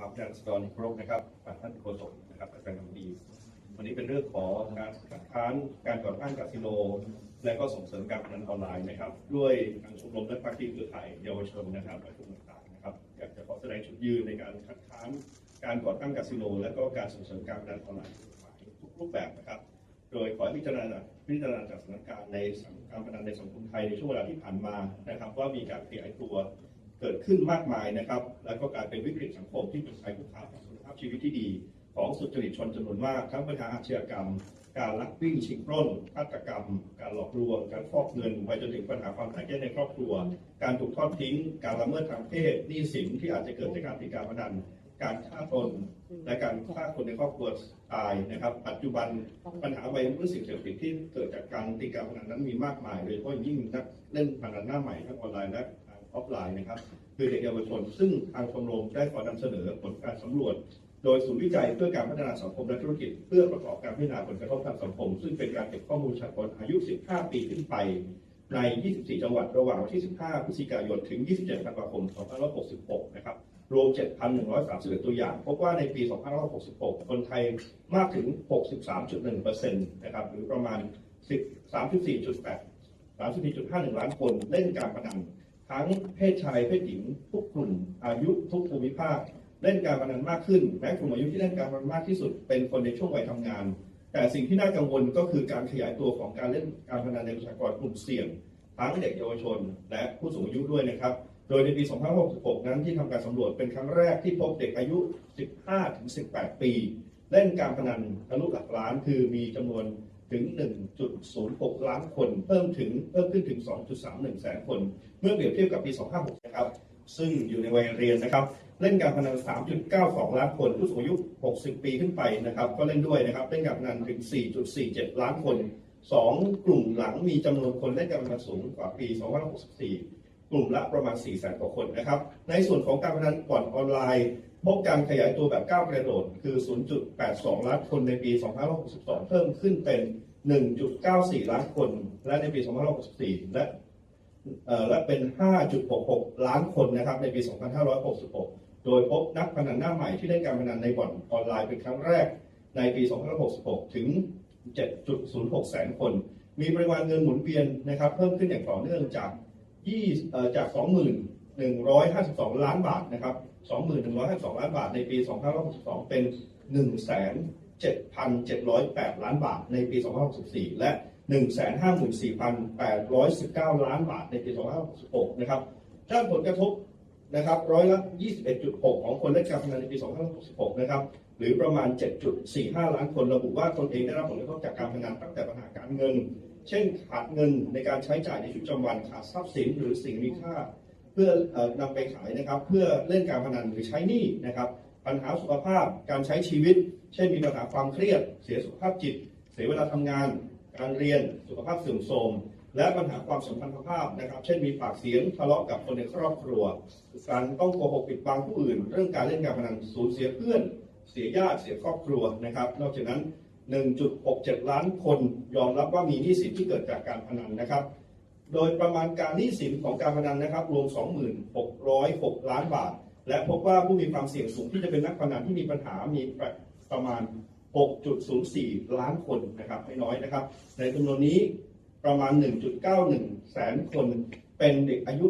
ภาพแจ้งสกรครบนะครับท่านโฆษกนะครับอาจารย์คำดี วันนี้เป็นเรื่องของการคัดค้านการก่อตั้งคาสิโน และก็ส่งเสริมการพนันออนไลน์นะครับ ด้วยทางชมรมและภาคีเครือข่ายเยาวชนนะครับและกลุ่มต่างๆนะครับ อยากจะขอแสดงจุดยืนในการคัดค้านการก่อตั้งคาสิโน และก็การส่งเสริมการพนันออนไลน์ทุกรูปแบบนะครับ โดยขอพิจารณาพิจารณาจากสถานการณ์ในสังการพนันในสังคมไทยในช่วงเวลาที่ผ่านมานะครับ ว่ามีการขยายตัว เกิดขึ้นมากมายนะครับ แล้วก็กลารเป็นวิกฤตสังคมที่เป็นภัยคุกคามต่อคุณภาพชีวิตที่ดี ของสุจริตชนจำนวนมาก ทั้งปัญหาอาชญากรรม การลักวิ่งชิงปล้นฆาตกรรม การหลอกลวง การฟอกเงินไปจนถึงปัญหาความขัดแย้งในครอบครัว การถูกทอดทิ้ง การละเมิดทางเพศหนี้สินที่อาจจะเกิดจากการติดการพนันการฆ่าตนและการฆ่าคนในครอบครัวตายนะครับ ปัจจุบันปัญหาวัยรุ่นสิ่งเสพติดที่เกิดจากการติดการพนันนั้นมีมากมายโดยเฉพาะยิ่งนักเล่นพนันหน้าใหม่ทั้งออนไลน์และ ออฟไลน์นะครับ คือเด็กเยาวชน ซึ่งทางชมรมได้ขอนำเสนอผลการสำรวจ โดยศูนย์วิจัยเพื่อการพัฒนาสังคมและธุรกิจ เพื่อประกอบการพิจารณาผลกระทบทางสังคม ซึ่งเป็นการเก็บข้อมูลชากรอายุ 15 ปีขึ้นไป ใน 24 จังหวัดระหว่างวันที่ 15 พฤศจิกายน ถึง 27 ธันวาคม 2566 นะครับรวม 7,131 ตัวอย่าง พบว่าในปี 2566 คนไทยมากถึง 63.1%นะครับ หรือประมาณ33.4.8 34.51 ล้านคนเล่นการพนัน ทั้งเพศชายเพศหญิง ทุกกลุ่มอายุทุกภูมิภาคเล่นการพนันมากขึ้นแม้กลุ่มอายุที่เล่นการพนันมากที่สุดเป็นคนในช่วงวัยทำงาน แต่สิ่งที่น่ากังวลก็คือการขยายตัวของการเล่นการพนันในประชากรกลุ่มเสี่ยงทั้งเด็กเยาวชน และผู้สูงอายุด้วยนะครับ โดยในปี 2566 นั้นที่ทำการสำรวจเป็นครั้งแรกที่พบเด็กอายุ 15-18 ปี เล่นการพนันทะลุหลักล้านคือมีจำนวน ถึง 1.06 ล้านคน เพิ่มถึงเพิ่มขึ้นถึง 2.31 แสนคน เมื่อเปรียบเทียบกับปี 2566นะครับ ซึ่งอยู่ในวัยเรียนนะครับ เล่นการพนัน 3.92 ล้านคน ผู้สูงอายุ 60 ปีขึ้นไปนะครับ ก็เล่นด้วยนะครับ เล่นการพนันถึง 4.47 ล้านคน 2 กลุ่มหลังมีจำนวนคนเล่นการพนันสูงกว่าปี 2564 กลุ่มละประมาณ 4 แสนกว่าคนนะครับ ในส่วนของการพนันบ่อนออนไลน์ พบการขยายตัวแบบก้าวกระโดดคือ 0.82 ล้านคนในปี 2562 เพิ่มขึ้นเป็น 1.94 ล้านคน และในปี 2564 และและเป็น 5.66 ล้านคนนะครับในปี 2566 โดยพบนักพนันหน้าใหม่ที่เล่นการพนันในบ่อนออนไลน์เป็นครั้งแรกในปี 2566 ถึง 7.06 แสนคน มีปริมาณเงินหมุนเวียนนะครับเพิ่มขึ้นอย่างต่อเนื่องจาก 20เอ่อจาก 152 ล้านบาทนะครับ 2,152 ล้านบาทในปี 2562 เป็น 1,7,708 ล้านบาทในปี 2564 และ 154,819 ล้านบาทในปี 2566 นะครับ ด้านผลกระทบนะครับร้อยละ 21.6 ของคนเล่นการพนันในปี 2566 นะครับ หรือประมาณ 7.45 ล้านคนระบุว่าตนเองได้รับผลกระทบจากการพนันตั้งแต่ปัญหาการเงิน เช่นขาดเงินในการใช้จ่ายในชีวิตประจำวันขาดทรัพย์สินหรือสิ่งมีค่า เพื่อเอ่อนำไปขายนะครับ เพื่อเล่นการพนันหรือใช้หนี้นะครับ ปัญหาสุขภาพการใช้ชีวิต เช่นมีปัญหาความเครียด เสียสุขภาพจิต เสียเวลาทำงาน การเรียนสุขภาพเสื่อมโทรมและปัญหาความสัมพันธภาพนะครับ เช่นมีปากเสียงทะเลาะกับคนในครอบครัว การต้องโกหกปิดบังผู้อื่น เรื่องการเล่นการพนันสูญเสียเพื่อน เสียญาติเสียครอบครัวนะครับ นอกจากนั้น 1.67 ล้านคนยอมรับว่ามีหนี้สินที่เกิดจากการพนันนะครับ โดยประมาณการหนี้สินของการพนันนะครับรวม 2606 ล้านบาท และพบว่าผู้มีความเสี่ยงสูงที่จะเป็นนักพนันที่มีปัญหามีประมาณ 6.04 ล้านคนนะครับไม่น้อยนะครับ ในจำนวนนี้ประมาณ 1.91 แสนคนเป็นเด็กอายุ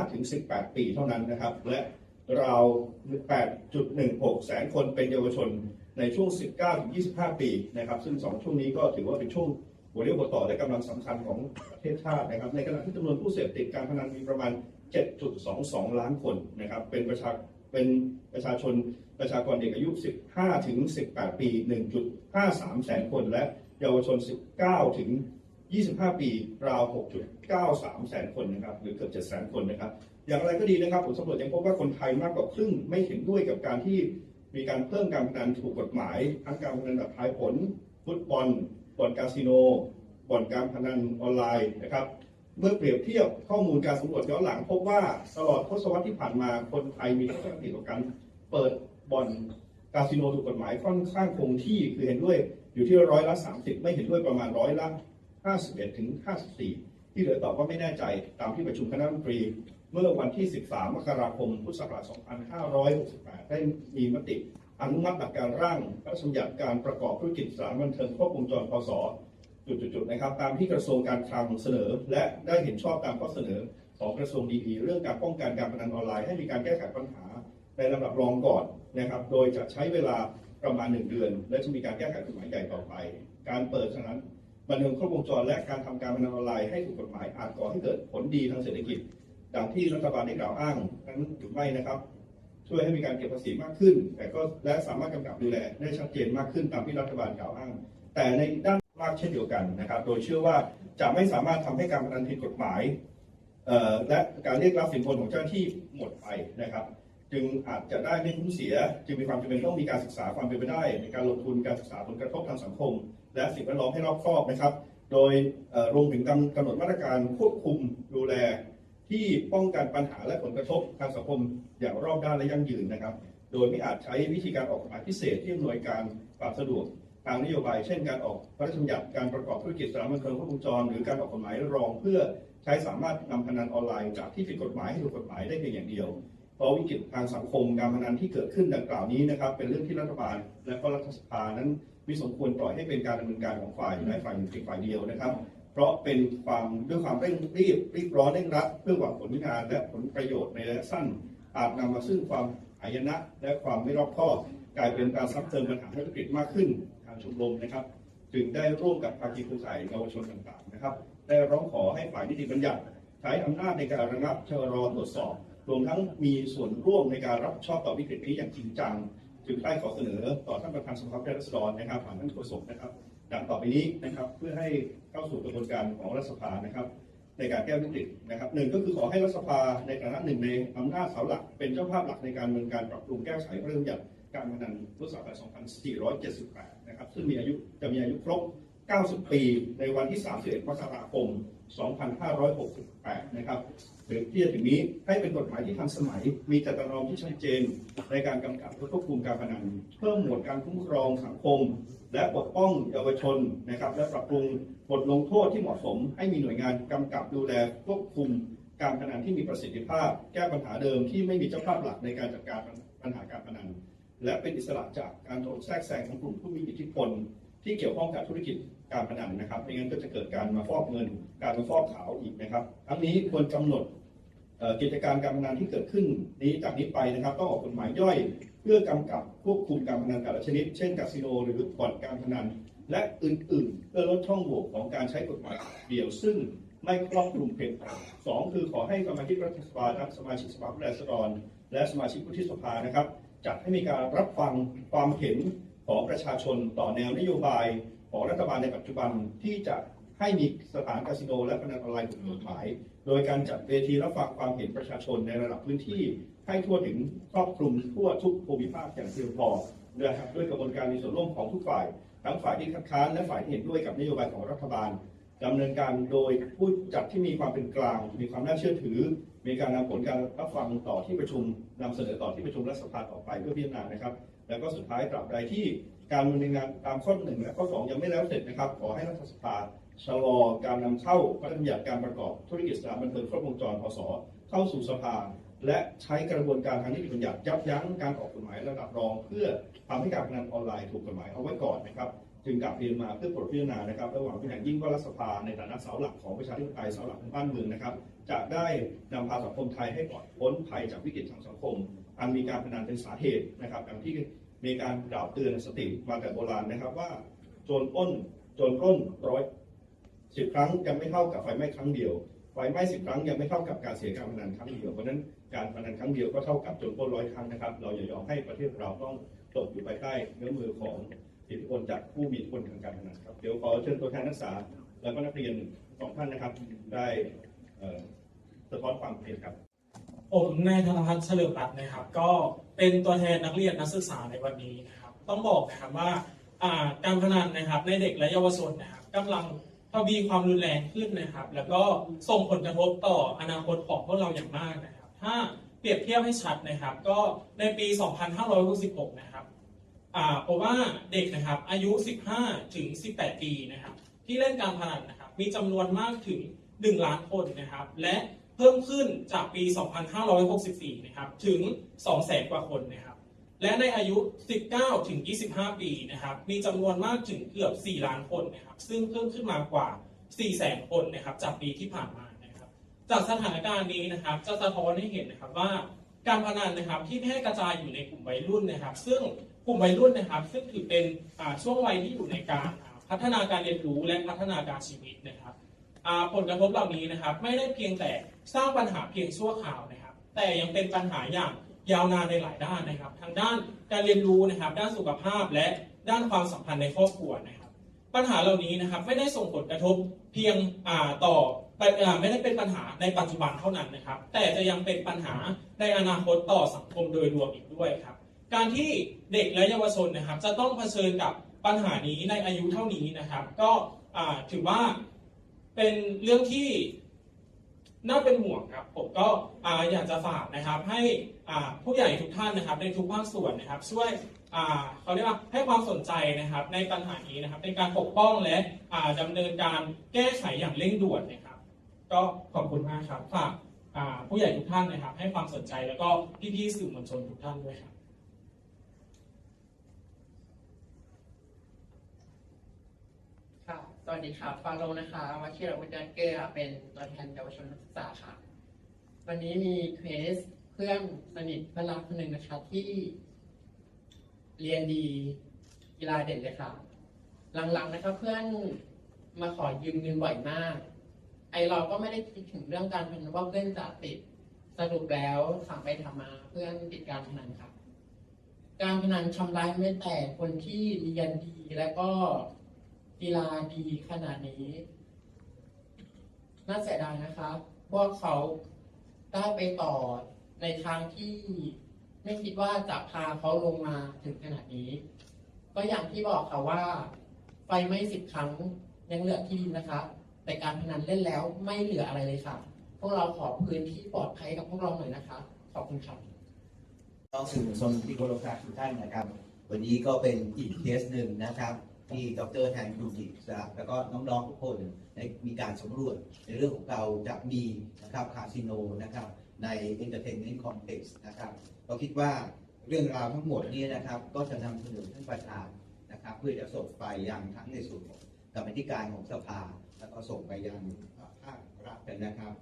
15-18 ปีเท่านั้นนะครับ และราว 8.16 แสนคนเป็นเยาวชนในช่วง 19-25 ปีนะครับ ซึ่ง 2 ช่วงนี้ก็ถือว่าเป็นช่วง หัวเรี่ยวหัวต่อและกำลังสำคัญของประเทศชาตินะครับ ในขณะที่จำนวนผู้เสพติดการพนันมีประมาณ 7.22 ล้านคนนะครับ เป็นประชาเป็นประชาชนประชากรเด็กอายุ 15 ถึง 18 ปี 1.53 แสนคน และเยาวชน 19 ถึง 25 ปี ราว 6.93 แสนคนนะครับ หรือเกือบ 7 แสนคนนะครับ อย่างไรก็ดีนะครับ ผลสำรวจยังพบว่าคนไทยมากกว่าครึ่งไม่เห็นด้วยกับการที่มีการเพิ่มการพนันถูกกฎหมาย ทั้งการพนันแบบทายผล ฟุตบอล บ่อนคาสิโน บ่อนการพนันออนไลน์นะครับ เมื่อเปรียบเทียบข้อมูลการสำรวจย้อนหลัง พบว่าตลอดทศวรรษที่ผ่านมาคนไทยมีทัศนคติต่อการเปิดบ่อนคาสิโนถูกกฎหมายค่อนข้างคงที่คือเห็นด้วยอยู่ที่ร้อยละ 30 ไม่เห็นด้วยประมาณร้อยละ 51 ถึง 54 ที่เหลือตอบว่าไม่แน่ใจตามที่ประชุมคณะรัฐมนตรี เมื่อวันที่ 13 มกราคม พุทธศักราช 2568 ได้มีมติ อนุมัติหลักการร่างพระราชบัญญัติการประกอบธุรกิจสานบันเทิงครบวงจรพศจุดๆนะครับตามที่กระทรวงการคลังเสนอ และได้เห็นชอบตามข้อเสนอของกระทรวงดีๆเรื่องการป้องกันการพนันออนไลน์ให้มีการแก้ไขปัญหาในลำดับรองก่อนนะครับโดยจะใช้เวลาประมาณ 1 เดือน และจะมีการแก้ไขกฎหมายใหญ่ต่อไป การเปิดสถานบันเทิงครบวงจรและการทำการพนันออนไลน์ให้ถูกกฎหมายอาจก่อให้เกิดผลดีทางเศรษฐกิจดังที่รัฐบาลได้กล่าวอ้างนั้นหรือไม่นะครับ ช่วยให้มีการเก็บภาษีมากขึ้น แต่ก็และสามารถกำกับดูแลได้ชัดเจนมากขึ้นตามที่รัฐบาลกล่าวอ้าง แต่ในด้านมากเช่นเดียวกันนะครับ โดยเชื่อว่าจะไม่สามารถทำให้การพนันผิดกฎหมายและการเรียกรับสินบนของเจ้าหน้าที่หมดไปนะครับ จึงอาจจะได้ไม่คุ้มเสีย จึงมีความจำเป็นต้องมีการศึกษาความเป็นไปได้ ในการลงทุนการศึกษาผลกระทบทางสังคม และสิ่งแวดล้อมให้รอบคอบนะครับ โดยรวมถึงกำหนดมาตรการควบคุมดูแล ที่ป้องกันปัญหาและผลกระทบทางสังคมอย่างรอบด้านและยั่งยืนนะครับ โดยไม่อาจใช้วิธีการออกกฎหมายพิเศษที่อำนวยการความสะดวกทางนโยบาย เช่นการออกพระราชบัญญัติการประกอบธุรกิจสานบันเทิงครบวงจร หรือการออกกฎหมายรองเพื่อใช้สามารถนำพนันออนไลน์จากที่ผิดกฎหมายให้ถูกกฎหมายได้เพียงอย่างเดียว เพราะวิกฤตทางสังคมการพนันที่เกิดขึ้นดังกล่าวนี้นะครับ เป็นเรื่องที่รัฐบาลและก็รัฐสภานั้นไม่สมควรปล่อยให้เป็นการดำเนินการของฝ่ายใดฝ่ายหนึ่งเพียงฝ่ายเดียวนะครับ เพราะเป็นความด้วยความเร่งรีบรีบร้อนเร่งรัด เพื่อหวังผลงานและผลประโยชน์ในระยะสั้น อาจนำมาซึ่งความหายนะ และความไม่รอบคอบกลายเป็นการซ้ำเติมปัญหาให้วิกฤตมากขึ้นทางชมรมนะครับ จึงได้ร่วมกับภาคีเครือข่ายเยาวชนต่างๆนะครับ ได้ร้องขอให้ฝ่ายนิติบัญญัติใช้อำนาจในการระงับชะลอตรวจสอบ รวมทั้งมีส่วนร่วมในการรับผิดชอบต่อวิกฤตนี้อย่างจริงจัง จึงได้ขอเสนอต่อท่านประธานสภาผู้แทนราษฎรนะครับผ่านท่านโฆษกนะครับ ดังต่อไปนี้นะครับ เพื่อให้เข้าสู่กระบวนการของรัฐสภานะครับ ในการแก้วิกฤตนะครับหนึ่งก็คือขอให้รัฐสภาในฐานะหนึ่งในอำนาจเสาหลัก เป็นเจ้าภาพหลักในการดำเนินการปรับปรุงแก้ไขพระราชบัญญัติการพนันพุทธศักราช2478 นะครับ ซึ่งมีอายุจะมีอายุครบ 90 ปีในวันที่ 31 มกราคม 2568 นะครับหรือที่จะถึงนี้ให้เป็นกฎหมายที่ทันสมัย มีจัตรองที่ชัดเจน ในการกำกับและควบคุมการพนัน เพิ่มหมวดการคุ้มครองสังคม และปกป้องเยาวชนนะครับ และปรับปรุงบทลงโทษที่เหมาะสม ให้มีหน่วยงานกำกับดูแลควบคุมการพนันที่มีประสิทธิภาพ แก้ปัญหาเดิมที่ไม่มีเจ้าภาพหลักในการจัดการปัญหาการพนัน และเป็นอิสระจากการโดนแทรกแซงของกลุ่มผู้มีอิทธิพล ที่เกี่ยวข้องกับธุรกิจ การพนันนะครับไม่งั้นก็จะเกิดการมาฟอกเงิน การมาฟอกขาวอีกนะครับ ทั้งนี้ควรกำหนดกิจการการพนันที่เกิดขึ้นนี้จากนี้ไปนะครับต้องออกกฎหมายย่อย เพื่อกำกับควบคุมการพนันแต่ละชนิด เช่นคาสิโนหรือบ่อนการพนัน และอื่นๆ เพื่อลดช่องโหว่ของการใช้กฎหมายเดี่ยวซึ่งไม่ครอบคลุมเพียงพอสองคือขอให้สมาชิกรัฐสภาทั้งสมาชิกสภาผู้แทนราษฎรและสมาชิกวุฒิสภานะครับจัดให้มีการรับฟังความเห็นของประชาชนต่อแนวนโยบาย ของรัฐบาลในปัจจุบันที่จะให้มีสถานคาสิโนและพนันออนไลน์ถูกกฎหมาย โดยการจัดเวทีรับฟังความเห็นประชาชนในระดับพื้นที่ให้ทั่วถึงครอบคลุมทั่วทุกภูมิภาคอย่างเพียงพอนะครับด้วยกระบวนการมีส่วนร่วมของทุกฝ่าย ทั้งฝ่ายที่คัดค้านและฝ่ายที่เห็นด้วยกับนโยบายของรัฐบาลดำเนินการโดยผู้จัดที่มีความเป็นกลาง มีความน่าเชื่อถือ มีการนำผลการรับฟังต่อที่ประชุมนำเสนอต่อที่ประชุมรัฐสภาต่อไปเพื่อพิจารณานะครับ แล้วก็สุดท้ายตราบใดที่การดำเนินงานตามข้อหนึ่งและข้อสองยังไม่แล้วเสร็จนะครับ ขอให้รัฐสภาชะลอการนำเข้าพระราชบัญญัติการประกอบธุรกิจสถานบันเทิงครบวงจรพศเข้าสู่สภา และใช้กระบวนการทางนิติบัญญัติยับยั้งการออกกฎหมายระดับรอง เพื่อทำให้การพนันออนไลน์ถูกกฎหมายเอาไว้ก่อนนะครับ จึงกลับเรียนมาเพื่อโปรดพิจารณานะครับระหว่างเป็นอย่างยิ่งว่ารัฐสภาในฐานะเสาหลักของประชาธิปไตยเสาหลักของบ้านเมืองนะครับจะได้นำพาสังคมไทยให้ปลอดพ้นภัยจากวิกฤตทางสังคม อันมีการพนันเป็นสาเหตุนะครับอย่างที่มีการกล่าวเตือนสติมาแต่โบราณนะครับว่าโจรปล้นโจรปล้นร้อยสิบครั้งยังไม่เท่ากับไฟไหม้ครั้งเดียวไฟไหม้สิบครั้งยังไม่เท่ากับการเสียการพนันครั้งเดียวเพราะฉะนั้นการพนันครั้งเดียวก็เท่ากับโจรปล้นร้อยครั้งนะครับ เราอย่ายอมให้ประเทศเราต้องตกอยู่ภายใต้เนื้อมือของ อิทธิพลจากผู้มีอิทธิพลทางการพนันครับ เดี๋ยวขอเชิญตัวแทนนักศึกษา แล้วก็นักเรียนสองท่านนะครับ ได้สะท้อนความเห็นครับผมนายธนพัฒน์เฉลิมรัตน์นะครับ ก็เป็นตัวแทนนักเรียนนักศึกษาในวันนี้นะครับ ต้องบอกนะครับว่าการพนันนะครับในเด็กและเยาวชนนะครับกำลังทวีความรุนแรงขึ้นนะครับ แล้วก็ส่งผลกระทบต่ออนาคตของพวกเราอย่างมากนะครับ ถ้าเปรียบเทียบให้ชัดนะครับ ก็ในปี 2566 นะครับ เพราะว่าเด็กนะครับอายุ 15 ถึง 18 ปีนะครับที่เล่นการพนันนะครับมีจำนวนมากถึง 1 ล้านคนนะครับและเพิ่มขึ้นจากปี 2564 นะครับถึง 200,000 กว่าคนนะครับและในอายุ 19 ถึง 25 ปีนะครับมีจำนวนมากถึงเกือบ 4 ล้านคนนะครับซึ่งเพิ่มขึ้นมากว่า 400,000 คนนะครับจากปีที่ผ่านมานะครับจากสถานการณ์นี้นะครับจะสะท้อนให้เห็นนะครับว่าการพนันนะครับที่แพร่กระจายอยู่ในกลุ่มวัยรุ่นนะครับ ซึ่ง ลุ่มวัยรุ่นนะครับ ซึ่งถือเป็นช่วงวัยที่อยู่ในการพัฒนาการเรียนรู้และพัฒนาการชีวิตนะครับผลกระทบเหล่านี้นะครับ ไม่ได้เพียงแต่สร้างปัญหาเพียงชั่วคราวนะครับ แต่ยังเป็นปัญหาอย่างยาวนานในหลายด้านนะครับ ทางด้านการเรียนรู้นะครับ ด้านสุขภาพและด้านความสัมพันธ์ในครอบครัวนะครับ ปัญหาเหล่านี้นะครับไม่ได้ส่งผลกระทบเพียงต่อไม่ได้เป็นปัญหาในปัจจุบันเท่านั้นนะครับ แต่จะยังเป็นปัญหาในอนาคตต่อสังคมโดยรวมอีกด้วยครับ การที่เด็กและเยาวชนนะครับ จะต้องเผชิญกับปัญหานี้ในอายุเท่านี้นะครับ ก็ถือว่าเป็นเรื่องที่น่าเป็นห่วงครับผมก็ออยากจะฝากนะครับให้ผู้ใหญ่ทุกท่านนะครับ ในทุกภาคส่วนนะครับ ช่วยเขาเรียกว่าให้ความสนใจนะครับ ในปัญหานี้นะครับ ในการปกป้องและอ่าดำเนินการแก้ไขอย่างเร่งด่วนนะครับ ก็ขอบคุณมากครับฝากผู้ใหญ่ทุกท่านนะครับ ให้ความสนใจแล้วก็พี่ๆสื่อมวลชนทุกท่านด้วยครับ ค่ะ ส วัสดีค่ะฟาโลนะคะวัชิรวุฒิยันเกลือเป็นตัวแทนเยาวชนนักศึกษาค่ะ วันนี้มีเคสเพื่อนสนิทเพื่อนรักคนหนึ่งนะคะที่ เรียนดีกีฬาเด่นเลยค่ะ หลังๆนะคะเพื่อนมาขอยืมเงินบ่อยมาก ไอเราก็ไม่ได้คิดถึงเรื่องการพนันว่าเพื่อนจะติดสรุปแล้วถามไปถามาเพื่อนติดการพนันค่ะ การพนันทำร้ายไม่แต่คนที่เรียนดีและก็ กีฬาดีขนาดนี้น่าเสียดายนะคะว่าเขาได้ไปต่อในทางที่ไม่คิดว่าจะพาเขาลงมาถึงขนาดนี้ ก็อย่างที่บอกค่ะว่า ไฟไหม้สิบครั้งยังเหลือที่ดินนะคะ แต่การพนันเล่นแล้วไม่เหลืออะไรเลยค่ะ พวกเราขอพื้นที่ปลอดภัยกับพวกเราหน่อยนะคะ ขอบคุณค่ะน้องสื่อมวลชนที่เคารพรักทุกท่านนะครับ วันนี้ก็เป็นอีกเคสหนึ่งนะครับ ที่ดรแทนครูกิจแล้วก็น้องๆทุกคนได้มีการสำรวจในเรื่องของเราจะมีนะครับคาสิโนนะครับใน Entertainment Complex นะครับเราคิดว่าเรื่องราวทั้งหมดนี้นะครับ ก็จะนำเสนอท่านประธานนะครับ เพื่อจะส่งไปยังทั้งในส่วนของกรรมธิการของสภา แล้วก็ส่งไปยังภาครัฐกันนะครับ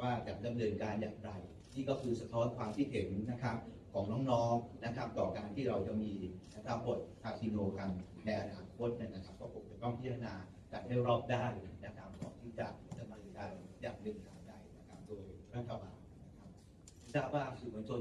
ว่าจะดำเนินการอย่างไร นี่ก็คือสะท้อนความคิดเห็นนะครับ ของน้องๆนะครับ ต่อการที่เราจะมีนะครับบทคาสิโนกันในอนาคตเนยนะครับ ก็คงจะต้องพิจารณากันให้รอบด้านนะครับก่อนที่จะดำเนินการอย่างหนึ่งทางใดนะครับโดยรัฐบาลนะครับทราบว่าสื่อมวลชน